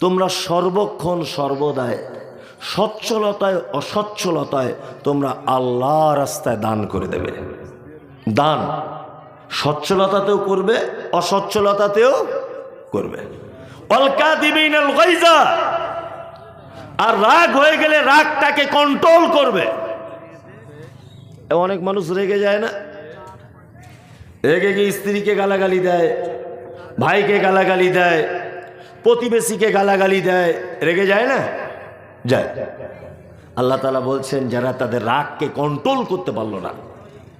তোমরা সর্বক্ষণ সর্বদায় সচ্ছলতায় অসচ্ছলতায় তোমরা আল্লাহ রাস্তায় দান করে দেবে। দান। সচ্ছলতাতেও করবে, অসচ্ছলতাতেও করবে। অলকা দিবিন আর রাগ হয়ে গেলে রাগটাকে কন্ট্রোল করবে। অনেক মানুষ রেগে যায় না? রেগে গিয়ে স্ত্রীকে গালাগালি দেয়, ভাইকে গালাগালি দেয় প্রতিবেশীকে গালাগালি দেয়। রেগে যায় না? যায়। আল্লাহ তালা বলছেন, যারা তাদের রাগকে কন্ট্রোল করতে পারল না,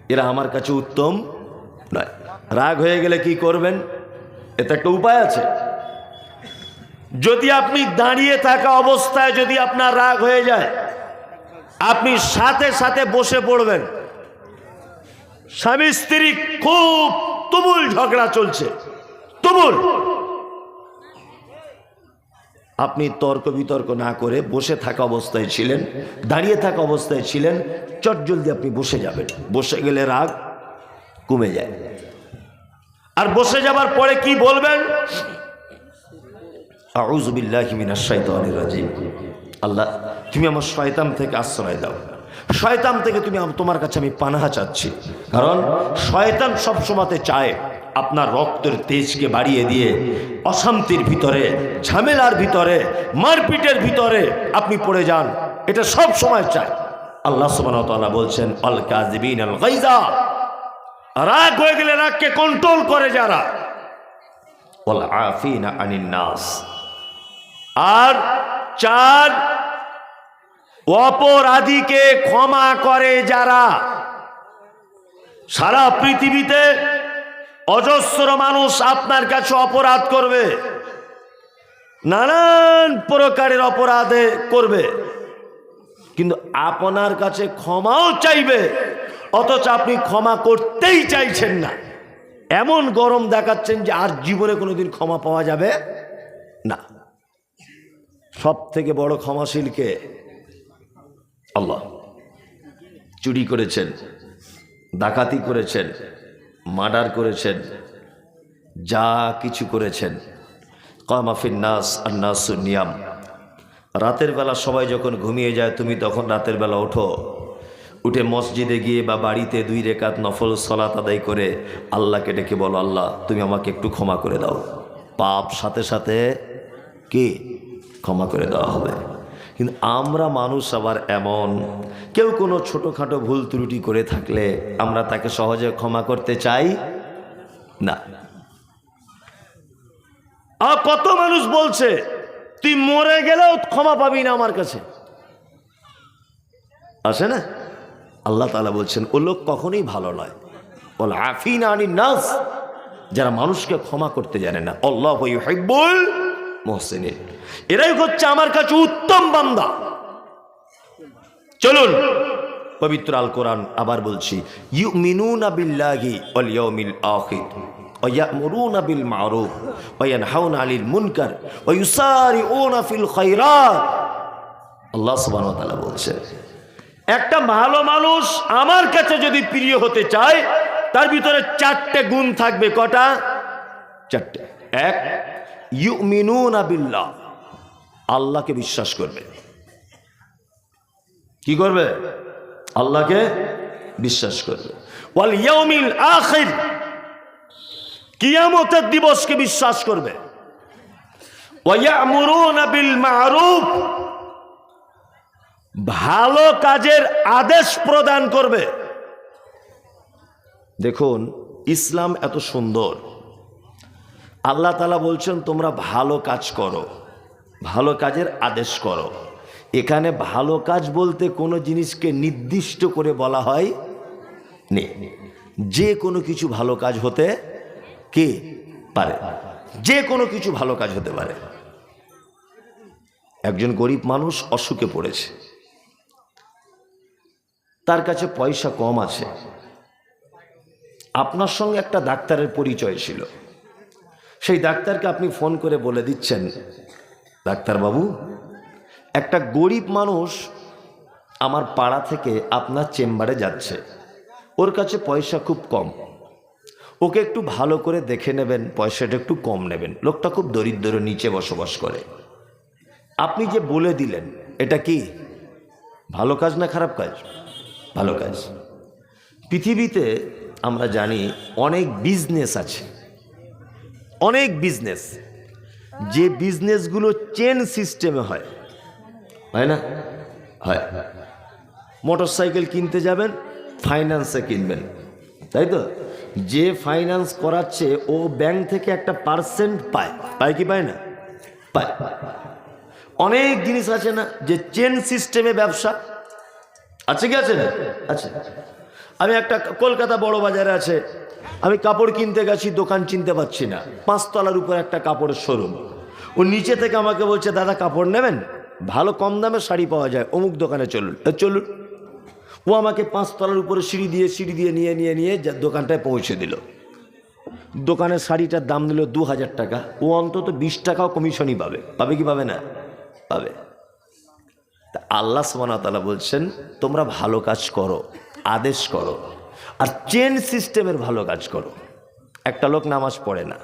এরা আমার কাছে উত্তম নয়। রাগ হয়ে গেলে কি করবেন? এতে একটা উপায় আছে। যদি আপনি দাঁড়িয়ে থাকা অবস্থায় যদি আপনার রাগ হয়ে যায়, আপনি সাথে সাথে বসে পড়বেন। স্বামী স্ত্রী খুব তুমুল ঝগড়া চলছে। তুমুল। আপনি তর্ক বিতর্ক না করে বসে থাকা অবস্থায় ছিলেন, দাঁড়িয়ে থাকা অবস্থায় ছিলেন, চট জলদি আপনি বসে যাবেন। বসে গেলে রাগ কমে যায়। আর বসে যাবার পরে কি বলবেন? আল্লাহ, তুমি আমার শয়তান থেকে আশ্রয় দাও। শয়তান থেকে তুমি তোমার কাছে আমি পানাহা চাচ্ছি। কারণ শয়তান সব সময়তে চায় আপনার রক্তের তেজকে বাড়িয়ে দিয়ে অশান্তির ভিতরে, ঝামেলার ভিতরে, মারপিটের ভিতরে আপনি পড়ে যান। এটা সব সময় চায়। আল্লাহ তাআলা বলছেন, আল কাযিবিন আল গাইজা রাগ হয়ে গেলে রাগকে কন্ট্রোল করে যারা। ওয়াল আফিনা আর চার, অপরাধীকে ক্ষমা করে যারা। সারা পৃথিবীতে অজস্র মানুষ আপনার কাছে অপরাধ করবে। নানান প্রকারের অপরাধে করবে। কিন্তু আপনার কাছে ক্ষমাও চাইবে, অথচ আপনি ক্ষমা করতেই চাইছেন না। এমন গরম দেখাচ্ছেন যে আর জীবনে কোনোদিন ক্ষমা পাওয়া যাবে না। সব থেকে বড় ক্ষমাশীলকে আল্লাহ। চুরি করেছেন, ডাকাতি করেছেন মার্ডার করেছেন, যা কিছু করেছেন। কামাফিন নাস আন্নাস নিয়াম। রাতের বেলা সবাই যখন ঘুমিয়ে যায়, তুমি তখন রাতের বেলা ওঠো। উঠে মসজিদে গিয়ে বা বাড়িতে দুই রেখাত নফল সলাত আদায় করে আল্লাহকে ডেকে বলো, আল্লাহ, তুমি আমাকে একটু ক্ষমা করে দাও। পাপ সাথে সাথে কি? ক্ষমা করে দেওয়া হবে। কিন্তু আমরা মানুষ আবার এমন। কেউ কোনো ছোটোখাটো ভুল ত্রুটি করে থাকলে আমরা তাকে সহজে ক্ষমা করতে চাই? না। আর কত মানুষ বলছে, তুই মরে গেলেও ক্ষমা পাবি না আমার কাছে। আসে না? আল্লাহ তালা বলছেন, ও লোক কখনোই ভালো নয়। বল, আফিন আনি নাস। যারা মানুষকে ক্ষমা করতে জানে না, আল্লাহ হেব্বুল মোহসেনের এরাই হচ্ছে আমার কাছে উত্তম বান্দা চলুন পবিত্র আল কোরআন আবার বলছি ইউ মিনুনা বিল্লাহি ওয়াল ইয়াউমিল আখির ويأمرون بالمعروف وينهون عن المنكر ويسارعون في الخيرات আল্লাহ সুবহানাহু ওয়া তাআলা বলছেন একটা ভালো মানুষ আমার কাছে যদি প্রিয় হতে চায় তার ভিতরে চারটে গুণ থাকবে কটা চারটে এক ইউমিনুনা বিল্লাহ। আল্লাহকে বিশ্বাস করবে। কি করবে? আল্লাহকে বিশ্বাস করবে। কিয়ামতের দিবসকে বিশ্বাস করবে। ভালো কাজের আদেশ প্রদান করবে। দেখুন, ইসলাম এত সুন্দর। আল্লাহ তালা বলছেন, তোমরা ভালো কাজ করো, ভালো কাজের আদেশ করো। এখানে ভালো কাজ বলতে কোনো জিনিসকে নির্দিষ্ট করে বলা হয় নেই যে কোনো কিছু ভালো কাজ হতে কে পারে? যে কোনো কিছু ভালো কাজ হতে পারে। একজন গরিব মানুষ অসুখে পড়েছে। তার কাছে পয়সা কম আছে। আপনার সঙ্গে একটা ডাক্তারের পরিচয় ছিল। সেই ডাক্তারকে আপনি ফোন করে বলে দিচ্ছেন। ডাক্তারবাবু একটা গরিব মানুষ আমার পাড়া থেকে আপনার চেম্বারে যাচ্ছে। ওর কাছে পয়সা খুব কম। ওকে একটু ভালো করে দেখে নেবেন, পয়সাটা একটু কম নেবেন। লোকটা খুব দরিদ্র, নিচে বসবাস করে। আপনি যে বলে দিলেন, এটা কি? ভালো কাজ না খারাপ কাজ? ভালো কাজ। পৃথিবীতে আমরা জানি অনেক বিজনেস আছে। অনেক বিজনেস যে বিজনেসগুলো চেন সিস্টেমে হয়। হয় না? হয়। মোটর সাইকেল কিনতে যাবেন ফাইন্যান্সে কিনবেন। তাই তো? যে ফাইন্যান্স করাচ্ছে, ও ব্যাংক থেকে একটা পার্সেন্ট পায়। পায় কি পায় না? পায়। অনেক জিনিস আছে না, যে চেন সিস্টেমে ব্যবসা। আছে কি আছে না? আছে। আমি একটা কলকাতা বড় বাজারে আছে। আমি কাপড় কিনতে গেছি, দোকান চিনতে পারছি না। পাঁচতলার উপর একটা কাপড়ের শোরুম ও নিচে থেকে আমাকে বলছে, দাদা, কাপড় নেবেন? ভালো কম দামে শাড়ি পাওয়া যায়, অমুক দোকানে চলুন। চলুন। ও আমাকে পাঁচতলার উপরে সিঁড়ি দিয়ে সিঁড়ি দিয়ে, নিয়ে নিয়ে নিয়ে দোকানটায় পৌঁছে দিল। দোকানের শাড়িটার দাম দিল দু হাজার টাকা। ও অন্তত বিশ টাকাও কমিশনই পাবে। পাবে কি পাবে না? পাবে। তা আল্লাহ তালা বলছেন, তোমরা ভালো কাজ করো, আদেশ করো। চেন সিস্টেমের ভালো কাজ করো। একটা লোক নামাজ পড়ে না।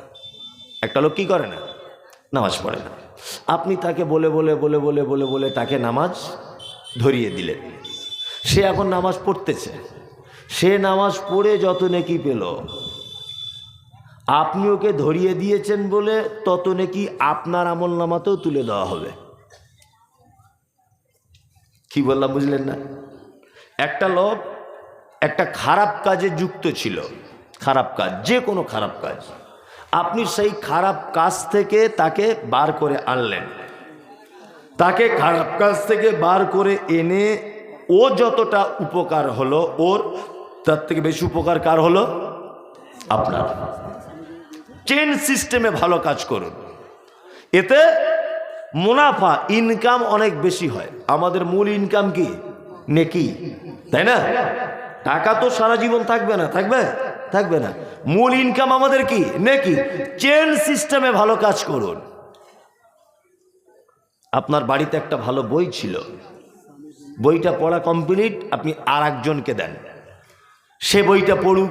একটা লোক কি করে না? নামাজ পড়ে না। আপনি তাকে বলে বলে বলে বলে বলে বলে তাকে নামাজ ধরিয়ে দিলেন। সে এখন নামাজ পড়তেছে। সে নামাজ পড়ে যত নেকি পেল। আপনি ওকে ধরিয়ে দিয়েছেন বলে তত নাকি আপনার আমল নামাতেও তুলে দেওয়া হবে। কি বললাম বুঝলেন না? একটা লোক একটা খারাপ কাজে যুক্ত ছিল। খারাপ কাজ, যে কোনো খারাপ কাজ। আপনি সেই খারাপ কাজ থেকে তাকে বার করে আনলেন। তাকে খারাপ কাজ থেকে বার করে এনে ও যতটা উপকার হলো, ওর তার থেকে বেশি উপকার কার হলো? আপনার। চেন সিস্টেমে ভালো কাজ করুন। এতে মুনাফা ইনকাম অনেক বেশি হয়। আমাদের মূল ইনকাম কি? নেকি, তাই না? টাকা তো সারা জীবন থাকবে না, থাকবে? থাকবে না। মূল ইনকাম আমাদের কি? নেকি? চেন সিস্টেমে ভালো কাজ করুন। আপনার বাড়িতে একটা ভালো বই ছিল। বইটা পড়া কমপ্লিট আপনি আর একজনকে দেন। সে বইটা পড়ুক।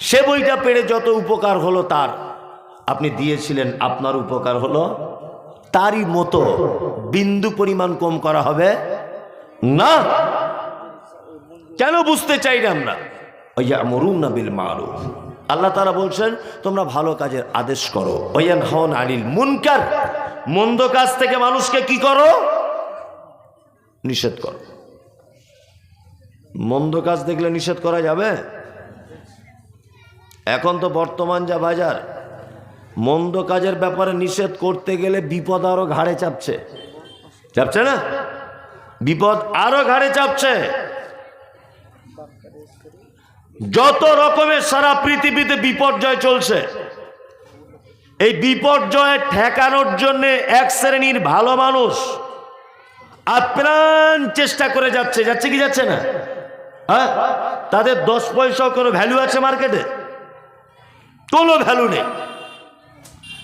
সে বইটা পেড়ে যত উপকার হলো তার, আপনি দিয়েছিলেন, আপনার উপকার হলো তারই মতো বিন্দু পরিমাণ কম করা হবে না। কেন বুঝতে চাই না আমরা? ওইয়া মরুন বিল আল্লাহ তারা বলছেন, তোমরা ভালো কাজের আদেশ করো। ওয়ান হন আনিল মুনকার। মন্দ কাজ থেকে মানুষকে কি করো? নিষেধ করো। মন্দ কাজ দেখলে নিষেধ করা যাবে? এখন তো বর্তমান যা বাজার, মন্দ কাজের ব্যাপারে নিষেধ করতে গেলে বিপদ আরও ঘাড়ে চাপছে। চাপছে না? বিপদ আরও ঘাড়ে চাপছে। যত রকমের সারা পৃথিবীতে বিপর্যয় চলছে, এই বিপর্যয় ঠেকানোর জন্য এক শ্রেণির ভালো মানুষ আপ্রাণ চেষ্টা করে যাচ্ছে যাচ্ছে কি যাচ্ছে না? হ্যাঁ? তাদের দশ পয়সাও কোনো ভ্যালু আছে মার্কেটে কোনো ভ্যালু নেই।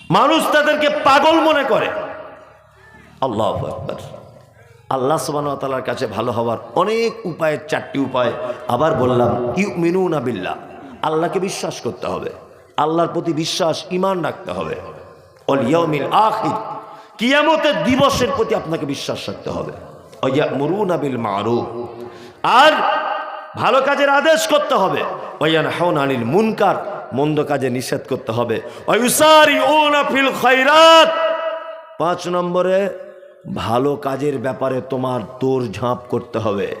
মানুষ তাদেরকে পাগল মনে করে। আল্লাহ আকবার। আল্লাহ সুবাহতালার কাছে ভালো হওয়ার অনেক উপায়ের চারটি উপায়। আবার বললাম ইউ মিনু না বিল্লা আল্লাহকে বিশ্বাস করতে হবে। আল্লাহর প্রতি বিশ্বাস ইমান রাখতে হবে। অল ইয়মিল আখির, কিয়ামতের দিবসের প্রতি আপনাকে বিশ্বাস রাখতে হবে। অয়া মরুনা বিল মারুফ, আর ভালো কাজের আদেশ করতে হবে। ওয়ান হাউন আনিল মুনকার, মন্দ কাজে নিষেধ করতে হবে। পাঁচ নম্বরে ভালো কাজের ব্যাপারে তোমার তোর ঝাঁপ করতে হবে।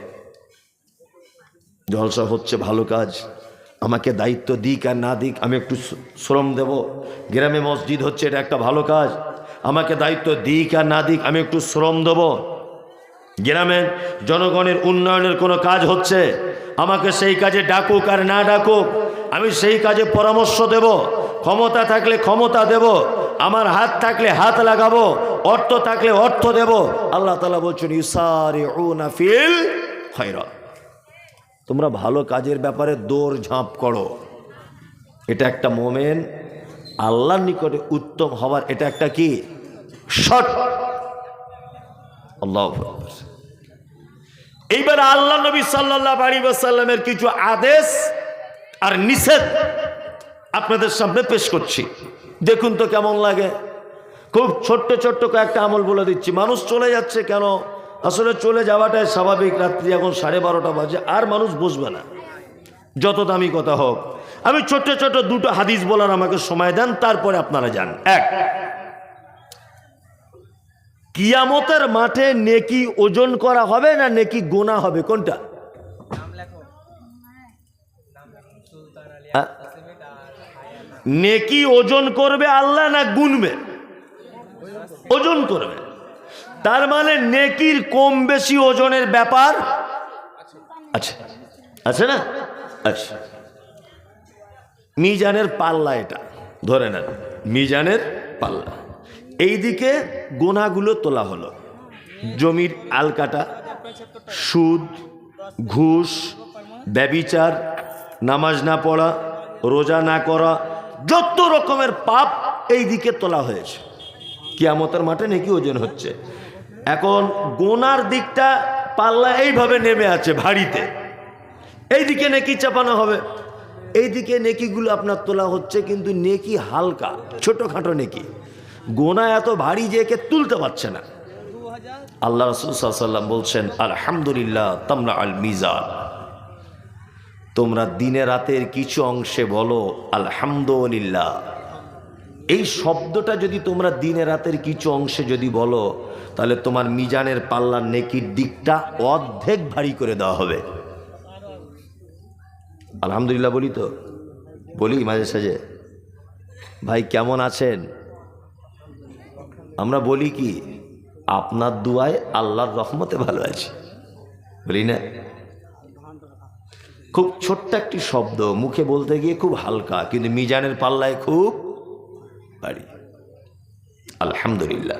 জলসা হচ্ছে ভালো কাজ। আমাকে দায়িত্ব দিক আর না দিক, আমি একটু শ্রম দেব। গ্রামে মসজিদ হচ্ছে, এটা একটা ভালো কাজ। আমাকে দায়িত্ব দিক আর না দিক, আমি একটু শ্রম দেব। গ্রামের জনগণের উন্নয়নের কোনো কাজ হচ্ছে, আমাকে সেই কাজে ডাকুক আর না ডাকুক, আমি সেই কাজে পরামর্শ দেব। ক্ষমতা থাকলে ক্ষমতা দেব। আমার হাত থাকলে হাত লাগাবো, অর্থ থাকলে অর্থ দেব। আল্লাহ তালা বলছেন ইসারি ফিল খৈরা তোমরা ভালো কাজের ব্যাপারে দৌড় ঝাঁপ করো। এটা একটা মোমেন, আল্লাহর নিকটে উত্তম হওয়ার এটা একটা কি? শট আল্লাহ এইবার আল্লাহ নবী সাল্লাহ আলী সাল্লামের কিছু আদেশ আর নিষেধ আপনাদের সামনে পেশ করছি। দেখুন তো কেমন লাগে। খুব ছোট্ট ছোট্ট কয়েকটা আমল বলে দিচ্ছি। মানুষ চলে যাচ্ছে কেন? আসলে চলে যাওয়াটাই স্বাভাবিক। রাত্রি এখন সাড়ে বারোটা বাজে, আর মানুষ বসবে না। যত দামি কথা হোক। আমি ছোট্ট ছোট্ট দুটো হাদিস বলার আমাকে সময় দেন, তারপরে আপনারা যান। এক, কিয়ামতের মাঠে নেকি ওজন করা হবে না নেকি গোনা হবে? কোনটা? নেকি ওজন করবে আল্লাহ না গুনবে? ওজন করবে। তার মানে নেকির কম বেশি ওজনের ব্যাপার আচ্ছা আছে না? আচ্ছা মিজানের পাল্লা এটা। ধরে নেন, মিজানের পাল্লা। এইদিকে গোনাগুলো তোলা হলো। জমির আলকাটা, সুদ, ঘুষ, ব্যবিচার, নামাজ না পড়া, রোজা না করা যত রকমের পাপ এই দিকে তোলা হয়েছে। কিয়ামতের মাঠে নাকি ওজন হচ্ছে। এখন গোনার দিকটা পাল্লা এইভাবে নেমে আছে ভারীতে। এইদিকে নেকি চাপানো হবে। এই এইদিকে নেকিগুলো আপনার তোলা হচ্ছে কিন্তু নেকি হালকা, ছোটোখাটো নেকি। গোনা এত ভারী যে একে তুলতে পারছে না। আল্লাহ রসুল সাল্লাম বলছেন, আলহামদুলিল্লাহ তামরা আল মিজান। তোমরা দিনে রাতের কিছু অংশে বলো, আলহামদুলিল্লাহ এই শব্দটা যদি তোমরা দিনে রাতের কিছু অংশে যদি বলো, তাহলে তোমার মিজানের পাল্লার নেকির দিকটা অর্ধেক ভারী করে দেওয়া হবে। আলহামদুলিল্লাহ বলি তো, বলি মাঝে সাঝে। ভাই, কেমন আছেন? আমরা বলি কি, আপনার দুয়ায় আল্লাহর রহমতে ভালো আছি। বলি না? খুব ছোট্ট একটি শব্দ, মুখে বলতে গিয়ে খুব হালকা, কিন্তু মিজানের পাল্লায় খুব ভারী। আলহামদুলিল্লাহ।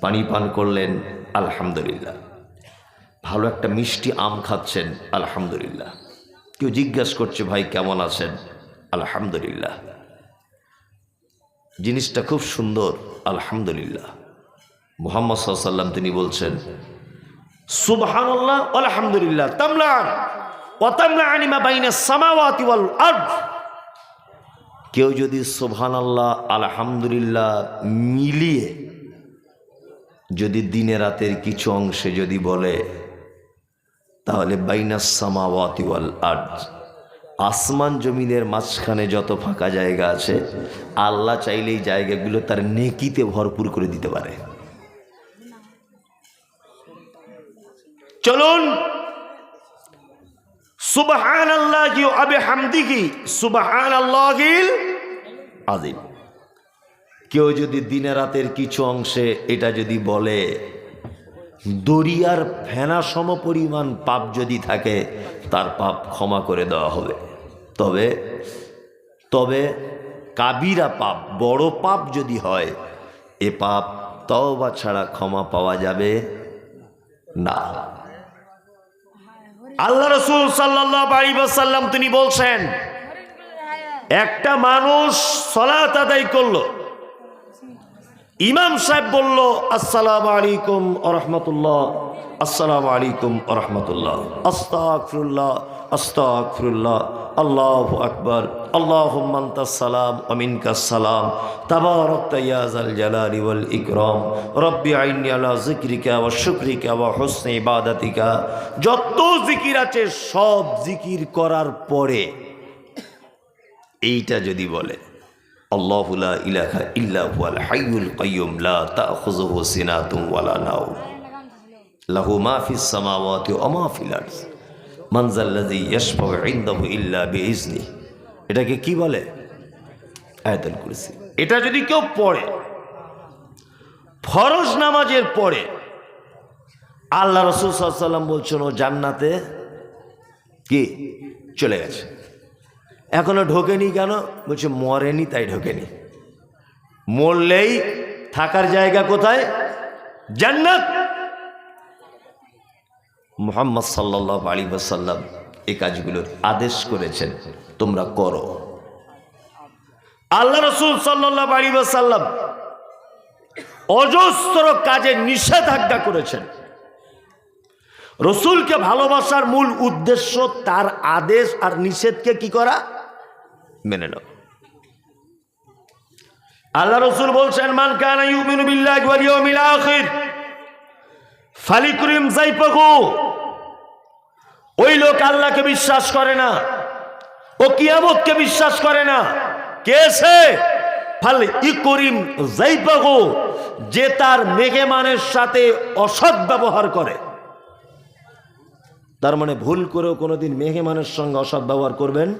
পানি পান করলেন, আলহামদুলিল্লাহ। ভালো একটা মিষ্টি আম খাচ্ছেন, আলহামদুলিল্লাহ। কেউ জিজ্ঞাসা করছে, ভাই, কেমন আছেন? আলহামদুলিল্লাহ। জিনিসটা খুব সুন্দর, আলহামদুলিল্লাহ। মোহাম্মদ সাল্লাম তিনি বলছেন, সুবহানাল্লাহ, আলহামদুলিল্লাহ, তামলান। বাইনা কেউ যদি সোভান আল্লাহ আলহামদুলিল্লাহ মিলিয়ে যদি দিনে রাতের কিছু অংশে যদি বলে, তাহলে বাইনাস সামাওয়াতি ওয়াল আরদ। আসমান জমিনের মাঝখানে যত ফাঁকা জায়গা আছে, আল্লাহ চাইলে এই জায়গাগুলো তার নেকিতে ভরপুর করে দিতে পারে। চলুন আবে কেউ যদি দিনে রাতের কিছু অংশে এটা যদি বলে দরিয়ার ফেনা সম পরিমাণ পাপ যদি থাকে, তার পাপ ক্ষমা করে দেওয়া হবে। তবে তবে কাবিরা পাপ, বড় পাপ যদি হয়, এ পাপ তওবা ছাড়া ক্ষমা পাওয়া যাবে না। আল্লাহ রসুল সাল্লাহ তিনি বলছেন একটা মানুষ সলাত আদায় করল ইমাম সাহেব বলল, আসসালাম আলাইকুম আরহামতুল্লাহ আসসালাম আলাইকুম আরহামতুল্লাহ আস্তাকফিরুল্লাহ আস্তাকফিরুল্লাহ আল্লাহ আকবর আল্লাহ সালাম অমিনকা সালাম তাবারক ইয়াজাল জালালি ওয়াল ইকরাম, রব্বি আইনি আলা জিকরিকা ওয়া শুকরিকা হুসনে ইবাদাতিকা। যত জিকির আছে, সব জিকির করার পরে এইটা যদি বলে আল্লাহ ইলাহা ইল্লা হুয়াল হাইয়ুল কাইয়ুম, লা লাহু মা ফিস সামাওয়াতি ওয়া মা ফিল আরদ। মান যাল্লাযী ইয়াশফাউ ইনদাহু এটাকে কি বলে? আয়াতুল কুরসি। এটা যদি কেউ পড়ে, ফরজ নামাজের পরে, আল্লাহ রসুল সাল্লাম বলছেন জান্নাতে কি? চলে গেছে। এখনও ঢোকেনি কেন? বলছে, মরেনি তাই ঢোকেনি। মরলেই থাকার জায়গা কোথায়? জান্নাত! মোহাম্মদ সাল্লাহ আলী সাল্লাম এই কাজগুলোর আদেশ করেছেন, তোমরা করো। আল্লাহ রসুল সাল্লাহ আলী সাল্লাম অজস্র কাজে নিষেধাজ্ঞা করেছেন। রসুলকে ভালোবাসার মূল উদ্দেশ্য তার আদেশ আর নিষেধকে কি করা? মেনে নাও। আল্লাহ রসুল বলছেন, মান কানা ওই লোক আল্লাহকে বিশ্বাস করে না, ও কিয়ামতকে বিশ্বাস করে না। কে সে? ফাল ইকুরিম যাইপাগু যে তার মেঘেমানের সাথে অসৎ ব্যবহার করে। তার মানে ভুল করেও কোনোদিন মেঘেমানের সঙ্গে অসৎ ব্যবহার করবেন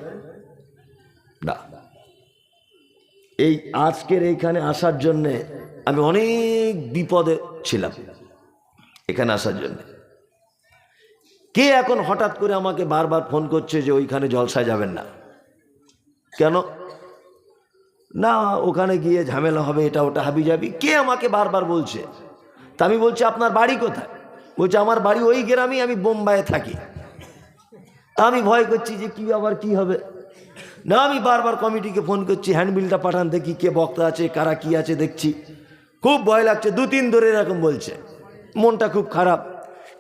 না। এই আজকের এইখানে আসার জন্যে আমি অনেক বিপদে ছিলাম এখানে আসার জন্য। কে এখন হঠাৎ করে আমাকে বারবার ফোন করছে যে ওইখানে জলসায় যাবেন না? কেন? না, ওখানে গিয়ে ঝামেলা হবে, এটা ওটা হাবি যাবি কে আমাকে বারবার বলছে? তা আমি বলছি, আপনার বাড়ি কোথায়? বলছে, আমার বাড়ি ওই গ্রামে আমি বোম্বাইয়ে থাকি। আমি ভয় করছি যে কি আবার কি হবে? না, আমি বারবার কমিটিকে ফোন করছি হ্যান্ডবিলটা পাঠান, দেখি কে বক্তা আছে, কারা কি আছে, দেখছি। খুব ভয় লাগছে, দু তিন ধরে এরকম বলছে। মনটা খুব খারাপ।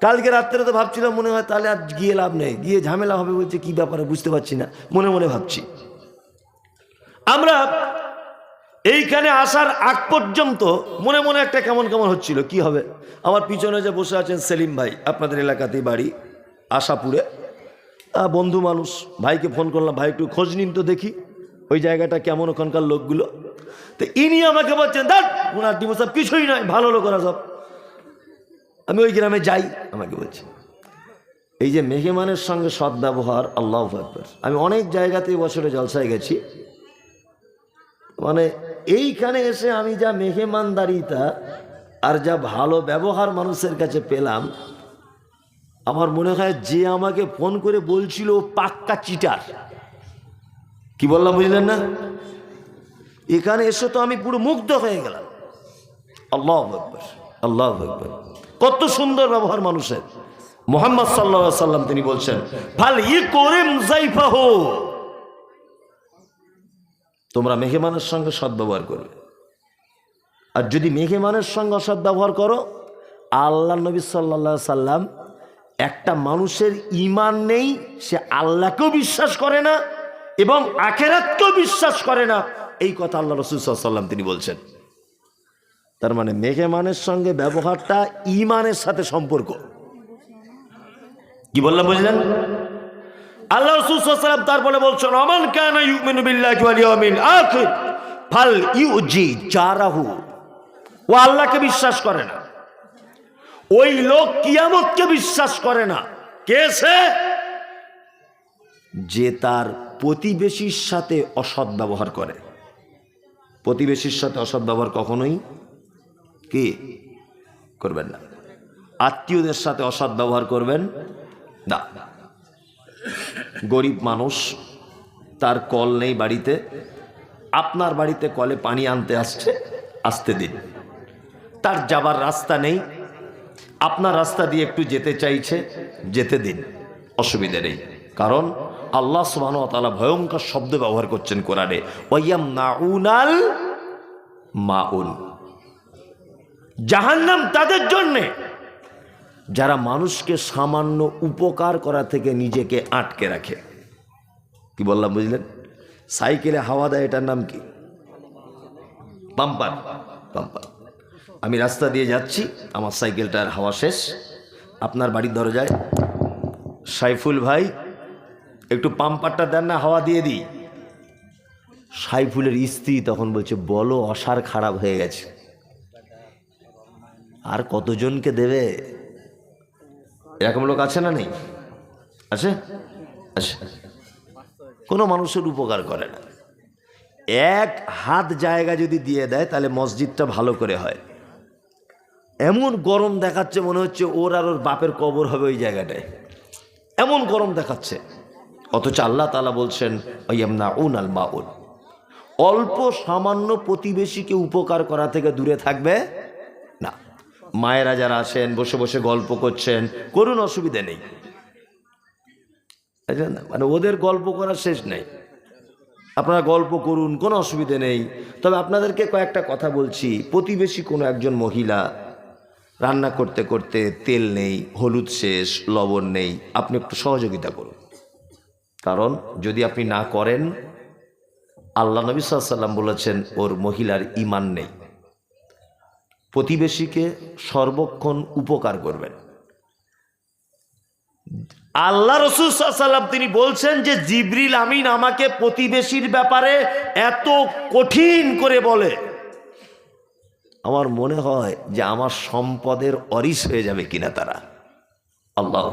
কালকে রাত্রে তো ভাবছিলাম মনে হয় তাহলে আর গিয়ে লাভ নেই, গিয়ে ঝামেলা হবে বলছে, কি ব্যাপারে বুঝতে পারছি না, মনে মনে ভাবছি। আমরা এইখানে আসার আগ পর্যন্ত মনে মনে একটা কেমন কেমন হচ্ছিল, কি হবে? আমার পিছনে যে বসে আছেন সেলিম ভাই, আপনাদের এলাকাতেই বাড়ি, আশাপুরে। বন্ধু মানুষ। ভাইকে ফোন করলাম, ভাই, একটু খোঁজ নিন তো দেখি, ওই জায়গাটা কেমন ওখানকার লোকগুলো? তো ইনি আমাকে বলছেন, দাঁড়, ওনার ডিমো সব কিছুই নয়, ভালো লোকরা সব। আমি ওই গ্রামে যাই, আমাকে বলছে। এই যে মেহমানের সঙ্গে সদ্ব্যবহার আল্লাহ আকবর। আমি অনেক জায়গাতে বছরে জলসায় গেছি। মানে এইখানে এসে আমি যা মেহমানদারিতা আর যা ভালো ব্যবহার মানুষের কাছে পেলাম আমার মনে হয় যে আমাকে ফোন করে বলছিল পাক্কা চিটার। কি বললাম বুঝলেন না? এখানে এসে তো আমি পুরো মুগ্ধ হয়ে গেলাম। আল্লাহ আকবর আল্লাহ আকবর। কত সুন্দর ব্যবহার মানুষের। মোহাম্মদ সাল্লা সাল্লাম তিনি বলছেন, ফাল ই করিম জাইফাহ তোমরা মেহমানের সঙ্গে সদ্ব্যবহার করবে। আর যদি মেহমানের সঙ্গে অসৎ ব্যবহার করো আল্লাহ নবী সাল্লা সাল্লাম একটা মানুষের ইমান নেই, সে আল্লাহকেও বিশ্বাস করে না এবং আখেরাতকেও বিশ্বাস করে না। এই কথা আল্লাহ রসুল সাল্লাম তিনি বলছেন। তার মানে মেহমানের সঙ্গে ব্যবহারটা ইমানের সাথে সম্পর্ক। কি বললাম, বুঝলেন? আল্লাহ রসুলাম তারপরে বলছেন অমান কেন ইউমিনু বিল্লাহি ওয়াল ইয়াউমিল ফাল ইউজি জারাহু। ও আল্লাহকে বিশ্বাস করে না। ওই লোক কিয়ামতকে বিশ্বাস করে না। কে সে? যে তার প্রতিবেশীর সাথে অসৎ ব্যবহার করে। প্রতিবেশীর সাথে অসৎ ব্যবহার কখনোই কি করবেন না। আত্মীয়দের সাথে অসৎ ব্যবহার করবেন না। গরিব মানুষ, তার কল নেই বাড়িতে। আপনার বাড়িতে কলে পানি আনতে আসছে, আসতে দিন। তার যাবার রাস্তা নেই আপনার রাস্তা দিয়ে একটু যেতে চাইছে, যেতে দিন। অসুবিধে নেই। কারণ আল্লাহ সুবাহ তালা ভয়ঙ্কর শব্দ ব্যবহার করছেন কোরআনে। ওয়াইয়াম নাউনাল মাউন। জাহান্নাম তাদের জন্যে। যারা মানুষকে সামান্য উপকার করা থেকে নিজেকে আটকে রাখে। কি বললাম, বুঝলেন? সাইকেলে হাওয়া দেয় এটার নাম কি? পাম্পার পাম্পার আমি রাস্তা দিয়ে যাচ্ছি, আমার সাইকেলটার হাওয়া শেষ। আপনার বাড়ির দরজায়, সাইফুল ভাই, একটু পাম্পারটা দেন না, হাওয়া দিয়ে দিই। সাইফুলের স্ত্রী তখন বলছে, বলো, অসার খারাপ হয়ে গেছে। আর কতজনকে দেবে? এরকম লোক আছে না নেই? আছে? আছে। কোনো মানুষের উপকার করে না। এক হাত জায়গা যদি দিয়ে দেয়, তাহলে মসজিদটা ভালো করে হয়। এমন গরম দেখাচ্ছে মনে হচ্ছে ওর আর ওর বাপের কবর হবে ওই জায়গাটায়। এমন গরম দেখাচ্ছে। অথচ আল্লাহ তালা বলছেন ওই না উন আল মাউন অল্প সামান্য প্রতিবেশীকে উপকার করা থেকে দূরে থাকবে না। মায়েরা যারা আসেন, বসে বসে গল্প করছেন, করুন অসুবিধে নেই। মানে ওদের গল্প করার শেষ নেই। আপনারা গল্প করুন, কোনো অসুবিধে নেই। তবে আপনাদেরকে কয়েকটা কথা বলছি। প্রতিবেশী কোনো একজন মহিলা রান্না করতে করতে তেল নেই, হলুদ শেষ, লবণ নেই, আপনি একটু সহযোগিতা করুন। কারণ যদি আপনি না করেন, আল্লাহ নবী সাল্লাম বলেছেন, ওর মহিলার ইমান নেই। প্রতিবেশীকে সর্বক্ষণ উপকার করবেন। আল্লাহ রসুল সাল্লাম তিনি বলছেন যে, জিবরিল আমিন আমাকে প্রতিবেশীর ব্যাপারে এত কঠিন করে বলে। আমার মনে হয় যে আমার সম্পদের অরিস হয়ে যাবে কিনা তারা। আল্লাহ